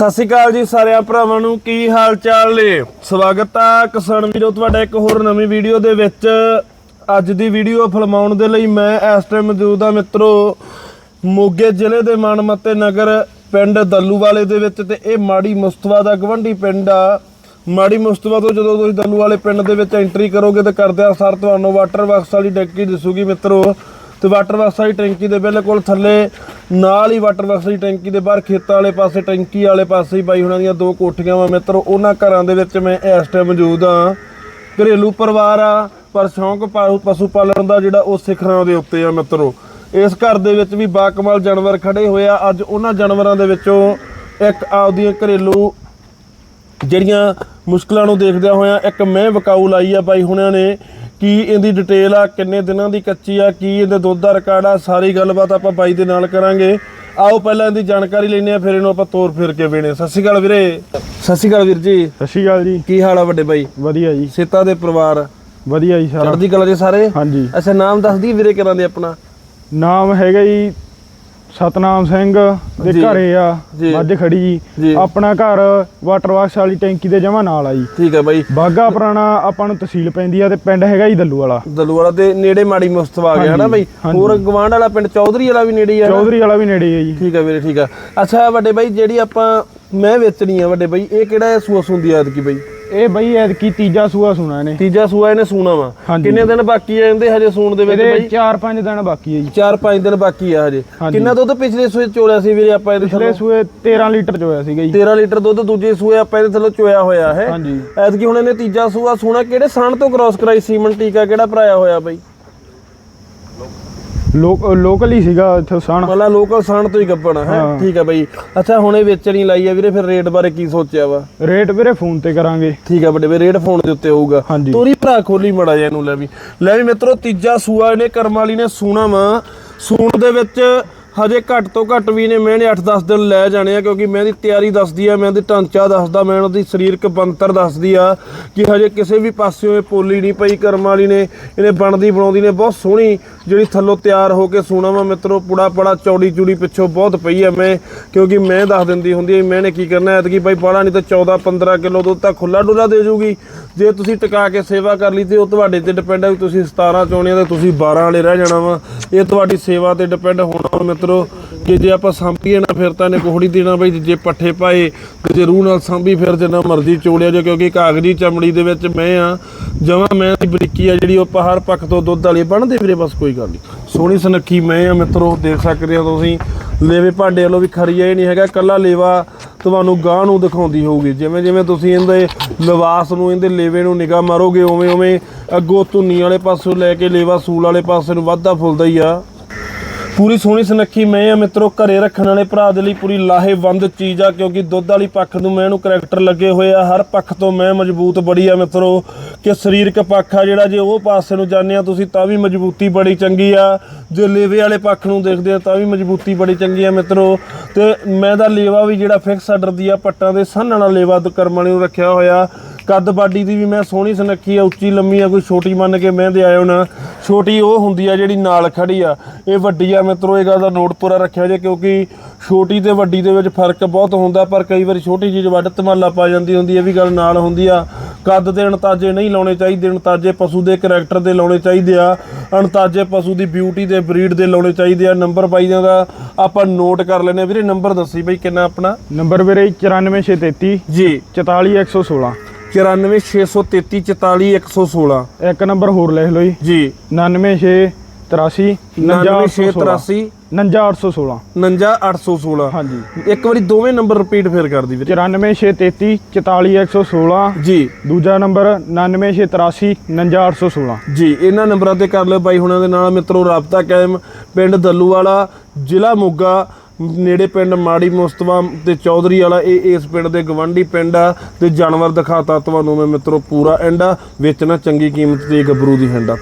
ਸਤਿ ਸ਼੍ਰੀ ਅਕਾਲ ਜੀ ਸਾਰਿਆਂ ਭਰਾਵਾਂ ਨੂੰ, ਕੀ ਹਾਲ ਚਾਲ ਨੇ? ਸਵਾਗਤ ਆ ਕਿਸਾਨ ਵੀਰੋ, ਤੁਹਾਡਾ ਇੱਕ ਹੋਰ ਨਵੀਂ ਵੀਡੀਓ ਦੇ ਵਿੱਚ। ਅੱਜ ਦੀ ਵੀਡੀਓ ਫਿਲਮਾਉਣ ਦੇ ਲਈ ਮੈਂ ਇਸ ਟਾਈਮ ਮੌਜੂਦ ਆ ਮਿੱਤਰੋ, ਮੋਗੇ ਜ਼ਿਲ੍ਹੇ ਦੇ ਮਾਨਮੱਤੇ ਨਗਰ, ਪਿੰਡ ਦੱਲੂਵਾਲੇ ਦੇ ਵਿੱਚ ਤੇ ਇਹ ਮਾੜੀ ਮੁਸਤਫਾ ਦਾ ਗਵੰਡੀ ਪਿੰਡ ਆ। ਮਾੜੀ ਮੁਸਤਫਾ ਤੋਂ ਜਦੋਂ ਤੁਸੀਂ ਦੱਲੂਵਾਲੇ ਪਿੰਡ ਦੇ ਵਿੱਚ ਐਂਟਰੀ ਕਰੋਗੇ ਤੇ ਕਰਦਿਆਂ ਸਰ, ਤੁਹਾਨੂੰ ਵਾਟਰ ਬਾਕਸ ਵਾਲੀ ਡੱਕੀ ਦਿਸੂਗੀ ਮਿੱਤਰੋ। ਤੇ ਵਾਟਰ ਬਾਕਸ ਵਾਲੀ ਟੈਂਕੀ ਦੇ ਬਿਲਕੁਲ ਥੱਲੇ ਨਾਲ ਹੀ ਵਾਟਰ ਬਾਕਸ ਦੀ ਟੈਂਕੀ ਦੇ ਬਾਹਰ ਖੇਤਾਂ ਵਾਲੇ ਪਾਸੇ, ਟੈਂਕੀ ਵਾਲੇ ਪਾਸੇ ਹੀ ਬਾਈ ਹੁਣਾਂ ਦੀਆਂ ਦੋ ਕੋਠੀਆਂ ਵਾ ਮਿੱਤਰੋ। ਉਹਨਾਂ ਘਰਾਂ ਦੇ ਵਿੱਚ ਮੈਂ ਇਸ ਟਾਈਮ ਮੌਜੂਦ ਆ ਘਰੇਲੂ ਪਰਿਵਾਰ ਆ, ਪਰ ਸ਼ੌਂਕ ਪਸ਼ੂ ਪਾਲਣ ਦਾ ਜਿਹੜਾ ਉਹ ਸਿਖਰਾਂ ਦੇ ਉੱਤੇ ਆ ਮਿੱਤਰੋ। ਇਸ ਘਰ ਦੇ ਵਿੱਚ ਵੀ ਬਾਕਮਾਲ ਜਾਨਵਰ ਖੜੇ ਹੋਏ ਆ। ਅੱਜ ਉਹਨਾਂ ਜਾਨਵਰਾਂ ਦੇ ਵਿੱਚੋਂ ਇੱਕ ਆਪਦੀਆਂ ਘਰੇਲੂ ਜਿਹੜੀਆਂ ਮੁਸ਼ਕਲਾਂ ਨੂੰ ਦੇਖਦਿਆਂ ਹੋਇਆਂ ਇੱਕ ਮੈਂ ਵਕਾਊ ਲਾਈ ਆ ਬਾਈ ਹੁਣਿਆਂ ਨੇ। ਕੀ ਇਹਦੀ ਡਿਟੇਲ ਆ ਕਿੰਨੇ ਦਿਨਾਂ ਦੀ ਕੱਚੀ ਆ ਕੀ ਇਹਦੇ ਦੁੱਧ ਦਾ ਰਿਕਾਰਡ ਆ ਸਾਰੀ ਗੱਲਬਾਤ ਆਪਾਂ ਬਾਈ ਦੇ ਨਾਲ ਕਰਾਂਗੇ। ਆਓ ਪਹਿਲਾਂ ਇਹਦੀ ਜਾਣਕਾਰੀ ਲੈਣੇ ਆ ਫਿਰ ਇਹਨੂੰ ਆਪਾਂ ਤੋਰ ਫਿਰ ਕੇ ਵੇਣੇ ਸਤਿ ਸ਼੍ਰੀ ਅਕਾਲ ਵੀਰੇ। ਸਤਿ ਸ਼੍ਰੀ ਅਕਾਲ ਵੀਰ ਜੀ। ਸਤਿ ਸ਼੍ਰੀ ਅਕਾਲ ਜੀ। ਕੀ ਹਾਲ ਆ ਵੱਡੇ ਬਾਈ? ਵਧੀਆ ਜੀ। ਸੇਤਾ ਦੇ ਪਰਿਵਾਰ। ਵਧੀਆ ਜੀ ਸਾਰਾ। ਚੜ੍ਹਦੀ ਕਲਾ ਦੇ ਸਾਰੇ? ਹਾਂਜੀ। ਅੱਛਾ ਨਾਮ ਦੱਸ ਦੀ ਵੀਰੇ ਕਿਰਾਂ ਦੇ ਆਪਣਾ? ਨਾਮ ਹੈਗਾ ਜੀ ਸਤਨਾਮ ਸਿੰਘ ਦੇ ਜੀ। ਘਰੇ ਆ ਜੀ। ਮੱਝ ਖੜੀ ਜੀ। ਜੀ ਆਪਣਾ ਘਰ ਵਾਟਰ ਬਾਕਸ ਵਾਲੀ ਟੈਂਕੀ ਦੇ ਜਮਾ ਨਾਲ ਆ ਜੀ ਠੀਕ ਹੈ ਬਾਈ ਬਾਗਾ ਪੁਰਾਣਾ ਆਪਾਂ ਨੂੰ ਤਹਿਸੀਲ ਪੈਂਦੀ ਆ ਤੇ ਪਿੰਡ ਹੈਗਾ ਜੀ ਦੱਲੂ ਵਾਲਾ ਦਲੂਵਾਲਾ ਦੇ ਨੇੜੇ ਮਾੜੀ ਮੁਸਤਫਾ ਆ ਗਿਆ ਹਨਾ ਬਾਈ ਹਾਂਜੀ। ਹੋਰ ਗਵਾਂਡ ਵਾਲਾ ਪਿੰਡ ਚੌਧਰੀ ਵਾਲਾ ਵੀ ਨੇੜੇ ਹੀ ਆ? ਚੌਧਰੀ ਵਾਲਾ ਵੀ ਨੇੜੇ ਹੈ ਜੀ ਠੀਕ ਆ ਵੀਰੇ ਠੀਕ ਆ ਅੱਛਾ ਵੱਡੇ ਬਾਈ ਜਿਹੜੀ ਆਪਾਂ ਮੈਂ ਵੇਚਣੀ ਆ ਵੱਡੇ ਬਾਈ ਇਹ ਕਿਹੜਾ ਸੂਆ ਸੁੰਦੀ ਆ ਕੀ ਬਾਈ ਇਹ ਬਈ ਐਤਕੀ ਤੀਜਾ ਸੂਆ ਸੁਣਾ ਇਹਨੇ। ਤੀਜਾ ਸੂਆ ਇਹਨੇ ਸੂਣਾ ਵਾ। ਹਾਂਜੀ। ਕਿੰਨੇ ਦਿਨ ਬਾਕੀ ਆ ਇਹਦੇ ਹਜੇ ਸੂਣ ਦੇ ਵਿੱਚ ਇਹਦੇ ਬਾਈ? 4-5 ਦਿਨ ਬਾਕੀ ਹੈ ਜੀ। 4-5 ਦਿਨ ਬਾਕੀ ਆ ਹਜੇ। ਹਾਂਜੀ। ਕਿੰਨਾ ਦੁੱਧ ਪਿਛਲੇ ਸੂਏ ਚੋਲਿਆ ਸੀ ਵੀਰੇ ਆਪਾਂ ਇਹਦੇ ਪਿਛਲੇ ਥੱਲੋਂ? ਸੂਏ 13 ਲੀਟਰ ਚੋਇਆ ਸੀਗਾ ਜੀ। 13 ਲੀਟਰ ਦੁੱਧ ਦੂਜੇ ਸੂਏ ਆਪਾਂ ਇਹਦੇ ਥੱਲੋਂ ਚੋਇਆ ਹੋਇਆ ਹੈ। ਹਾਂਜੀ। ਐਤਕੀ ਹੁਣ ਇਹਨੇ ਤੀਜਾ ਸੂਆ ਸੂਣਾ ਕਿਹੜੇ ਸਾਣ ਤੋਂ ਕ੍ਰਾਸ ਕਰਾਈ ਸੀਮਨ ਟੀਕਾ ਕਿਹੜਾ ਭਰਾਇਆ ਹੋਇਆ ਬਾਈ? ਲੋਕਲ ਹੀ ਸੀਗਾ ਇੱਥੇ ਸਣ ਮਤਲਬ ਲੋਕਲ ਸਾਣ ਤੋਂ ਹੀ ਗੱਬਣਾ ਹੈ? ਹਾਂ। ਠੀਕ ਆ ਬਾਈ। ਅੱਛਾ ਹੁਣ ਇਹ ਵੇਚਣੀ ਲਾਈ ਆ ਵੀਰੇ ਫਿਰ ਰੇਟ ਬਾਰੇ ਕੀ ਸੋਚਿਆ ਵਾ? ਰੇਟ ਵੀਰੇ ਫੋਨ ਤੇ ਕਰਾਂਗੇ। ਠੀਕ ਆ ਵੱਡੇ ਰੇਟ ਫੋਨ ਦੇ ਉੱਤੇ ਹੋਊਗਾ। ਤੋਰੀ ਭਰਾ ਖੋਲੀ ਮੜਾ ਜਾ ਇਹਨੂੰ ਲੈ ਵੀ। ਲੈ ਵੀ ਮਿੱਤਰੋ ਤੀਜਾ ਸੂਆ ਇਹਨੇ ਕਰਮ ਵਾਲੀ ਨੇ ਸੂਣਾ ਵਾ। ਸੂਣ ਦੇ ਵਿੱਚ ਹਜੇ ਘੱਟ ਤੋਂ ਘੱਟ ਵੀ ਨੇ ਮੈਨੇ 8-10 ਦਿਨ ਲੈ ਜਾਣੇ ਆ, ਕਿਉਂਕਿ ਮੈਂ ਦੀ ਤਿਆਰੀ ਦੱਸਦੀ ਆ, ਮੈਂ ਦੀ ਢਾਂਚਾ ਦੱਸਦਾ, ਮੈਂ ਉਹਦੀ ਸਰੀਰਕ ਬੰਤਰ ਦੱਸਦੀ ਆ ਕਿ ਹਜੇ ਕਿਸੇ ਵੀ ਪਾਸਿਓਂ ਇਹ ਪੋਲੀ ਨਹੀਂ ਪਈ, ਕਰਮ ਵਾਲੀ ਨੇ, ਇਹਨੇ ਬਣਦੀ ਬਣਾਉਂਦੀ ਨੇ, ਬਹੁਤ ਸੋਹਣੀ ਜਿਹੜੀ ਥੱਲੋਂ ਤਿਆਰ ਹੋ ਕੇ ਸੂਣਾ ਵਾ ਮਿੱਤਰੋ, ਪੁੜਾ ਪੜਾ, ਚੌੜੀ ਚੂੜੀ ਪਿੱਛੋਂ ਬਹੁਤ ਪਈ ਆ ਮੈਂ, ਕਿਉਂਕਿ ਮੈਂ ਦੱਸ ਦਿੰਦੀ ਹੁੰਦੀ ਆ ਵੀ ਮੈਨੇ ਕੀ ਕਰਨਾ, ਐਤਕੀ ਬਾਈ ਬਾੜਾ ਨਹੀਂ ਤਾਂ 14 15 ਕਿਲੋ ਦੁੱਧ ਤਾਂ ਖੁੱਲਾ ਡੁੱਲਾ ਦੇ ਜੂਗੀ। ਜੇ ਤੁਸੀਂ ਟਿਕਾ ਕੇ ਸੇਵਾ ਕਰ ਲਈ ਤੇ ਉਹ ਤੁਹਾਡੇ ਤੇ ਡਿਪੈਂਡ ਆ ਵੀ ਤੁਸੀਂ 17 ਚਾਉਣੇ ਆ ਤੇ ਤੁਸੀਂ 12 ਵਾਲੇ ਰਹਿ ਜਾਣਾ ਵਾ, ਇਹ ਤੁਹਾਡੀ ਸੇਵਾ ਤੇ ਡਿਪੈਂਡ ਹੋਣਾ ਵਾ ਮਿੱਤਰੋ, ਕਿ ਜੇ ਆਪਾਂ ਸਾਂਭੀਏ ਨਾ ਫਿਰ ਤਾਂ ਇਹਨੇ ਕੋਹੜੀ ਦੇਣਾ ਬਈ, ਜੇ ਪੱਠੇ ਪਾਏ ਤੇ ਜੇ ਰੂਹ ਨਾਲ ਸਾਂਭੀ ਫਿਰ ਜਿੰਨਾ ਮਰਜ਼ੀ ਚੋਲਿਆ ਜੋ ਕਿਉਂਕਿ ਕਾਗਜ਼ੀ ਚਮੜੀ ਦੇ ਵਿੱਚ ਮੈਂ ਆ, ਜਮਾਂ ਮੈਂ ਦੀ ਬਰੀਕੀ ਆ ਜਿਹੜੀ ਉਹ ਪਹਾੜ ਪੱਖ ਤੋਂ ਦੁੱਧ ਵਾਲੀ ਬਣਦੇ ਵੀਰੇ, ਬਸ ਕੋਈ ਗੱਲ ਨਹੀਂ। ਸੋਹਣੀ ਸੁਨੱਖੀ ਮੈਂ ਆ ਮਿੱਤਰੋ, ਦੇਖ ਸਕਦੇ ਹੋ ਤੁਸੀਂ। ਲੇਵੇ ਭਾਂਡੇ ਵੱਲੋਂ ਵੀ ਖੜੀਆ ਹੀ ਨਹੀਂ ਹੈਗਾ ਕੱਲਾ ਲੇਵਾ ਤੁਹਾਨੂੰ ਗਾਂ ਨੂੰ ਦਿਖਾਉਂਦੀ ਹੋਊਗੀ। ਜਿਵੇਂ ਜਿਵੇਂ ਤੁਸੀਂ ਇਹਦੇ ਲਿਵਾਸ ਨੂੰ, ਇਹਦੇ ਲੇਵੇ ਨੂੰ ਨਿਗਾਹ ਮਾਰੋਗੇ, ਉਵੇਂ ਉਵੇਂ ਅੱਗੋਂ ਧੁੰਨੀ ਵਾਲੇ ਪਾਸੋਂ ਲੈ ਕੇ ਲੇਵਾ ਸੂਲ ਵਾਲੇ ਪਾਸੇ ਨੂੰ ਵਾਧਾ ਫੁੱਲਦਾ ਹੀ ਆ। ਪੂਰੀ ਸੋਹਣੀ ਸੁਨੱਖੀ ਮੈਂ ਆ ਮਿੱਤਰੋ, ਘਰੇ ਰੱਖਣ ਵਾਲੇ ਭਰਾ ਦੇ ਲਈ ਪੂਰੀ ਲਾਹੇਵੰਦ ਚੀਜ਼ ਆ, ਕਿਉਂਕਿ ਦੁੱਧ ਵਾਲੀ ਪੱਖ ਨੂੰ ਮੈਂ ਇਹਨੂੰ ਕਰੈਕਟਰ ਲੱਗੇ ਹੋਏ ਆ। ਹਰ ਪੱਖ ਤੋਂ ਮੈਂ ਮਜ਼ਬੂਤ ਬੜੀ ਆ ਮਿੱਤਰੋ, ਕਿ ਸਰੀਰਕ ਪੱਖ ਆ ਜਿਹੜਾ ਜੇ ਉਹ ਪਾਸੇ ਨੂੰ ਜਾਂਦੇ ਆ ਤੁਸੀਂ ਤਾਂ ਵੀ ਮਜ਼ਬੂਤੀ ਬੜੀ ਚੰਗੀ ਆ। ਜੇ ਲੇਵੇ ਵਾਲੇ ਪੱਖ ਨੂੰ ਦੇਖਦੇ ਆ ਤਾਂ ਵੀ ਮਜ਼ਬੂਤੀ ਬੜੀ ਚੰਗੀ ਆ ਮਿੱਤਰੋ। ਤੇ ਮੈਂ ਦਾ ਲੇਵਾ ਵੀ ਜਿਹੜਾ ਫਿਕਸ ਆਰਡਰ ਦੀ ਆ, ਪੱਟਾਂ ਦੇ ਸੰਨ ਵਾਲਾ ਲੇਵਾ ਕਰਮ ਵਾਲੇ ਨੂੰ ਰੱਖਿਆ ਹੋਇਆ। ਕੱਦ ਬਾਡੀ ਦੀ ਵੀ ਮੈਂ ਸੋਹਣੀ ਸੁਨੱਖੀ ਆ ਉੱਚੀ ਲੰਮੀ ਆ ਕੋਈ ਛੋਟੀ ਮੰਨ ਕੇ ਮੈਂ ਦੇ ਆਇਓ ਨਾ ਛੋਟੀ ਉਹ ਹੁੰਦੀ ਆ ਜਿਹੜੀ ਨਾਲ ਖੜੀ ਆ। ਇਹ ਵੱਡੀ ਆ ਮਿੱਤਰੋ ਇਹ ਗੱਲ ਦਾ ਨੋਟ ਪੂਰਾ ਰੱਖਿਆ ਜੇ ਕਿਉਂਕਿ ਛੋਟੀ ਤੇ ਵੱਡੀ ਦੇ ਵਿੱਚ ਫ਼ਰਕ ਬਹੁਤ ਹੁੰਦਾ ਪਰ ਕਈ ਵਾਰੀ ਛੋਟੀ ਚੀਜ਼ ਵੱਡ ਧਮਾਲਾ ਪਾ ਜਾਂਦੀ ਹੁੰਦੀ ਇਹ ਵੀ ਗੱਲ ਨਾਲ ਹੁੰਦੀ ਆ। ਕੱਦ ਦੇ ਅਣਤਾਜੇ ਨਹੀਂ ਲਾਉਣੇ ਚਾਹੀਦੇ ਅਣਤਾਜੇ ਪਸ਼ੂ ਦੇ ਕਰੈਕਟਰ ਦੇ ਲਾਉਣੇ ਚਾਹੀਦੇ ਆ ਅਣਤਾਜੇ ਪਸ਼ੂ ਦੀ ਬਿਊਟੀ ਦੇ ਬਰੀਡ ਦੇ ਲਾਉਣੇ ਚਾਹੀਦੇ ਆ। ਨੰਬਰ ਬਾਈਆਂ ਦਾ ਆਪਾਂ ਨੋਟ ਕਰ ਲੈਨੇ ਵੀਰੇ ਨੰਬਰ ਦੱਸੀ ਬਈ ਕਿੰਨਾ ਆਪਣਾ? ਨੰਬਰ ਵੀਰੇ 94633 ਜੀ। 44116 94633 44116 ਇੱਕ ਨੰਬਰ ਹੋਰ ਲਿਖ ਲਓ ਜੀ। ਜੀ। 99683 99683 99816 59816 ਹਾਂਜੀ। ਇੱਕ ਵਾਰੀ ਦੋਵੇਂ ਨੰਬਰ ਰਿਪੀਟ ਫੇਰ ਕਰ ਦੀ ਵੀਰੇ। 94633 44116 ਜੀ। ਦੂਜਾ ਨੰਬਰ 99683 99816 ਜੀ ਇਹਨਾਂ ਨੰਬਰਾਂ ਤੇ ਕਰ ਲਿਓ ਬਾਈ ਹੁਣਾਂ ਦੇ ਨਾਲ ਮਿੱਤਰੋ ਰਾਬਤਾ ਕਾਇਮ ਪਿੰਡ ਦੱਲੂਵਾਲਾ ਜ਼ਿਲ੍ਹਾ ਮੋਗਾ ਨੇੜੇ ਪਿੰਡ ਮਾੜੀ ਮੁਸਤਵਾ ਤੇ ਚੌਧਰੀ ਵਾਲਾ, ਇਹ ਇਸ ਪਿੰਡ ਦੇ ਗਵੰਡੀ ਪਿੰਡ ਆ ਤੇ ਜਾਨਵਰ ਦਿਖਾਤਾ ਤੁਹਾਨੂੰ ਮੈਂ ਮਿੱਤਰੋ ਪੂਰਾ ਐਂਡਾ ਵੇਚਣਾ ਚੰਗੀ ਕੀਮਤ ਤੇ ਗੱਭਰੂ ਦੀ ਹੈਂਡਾ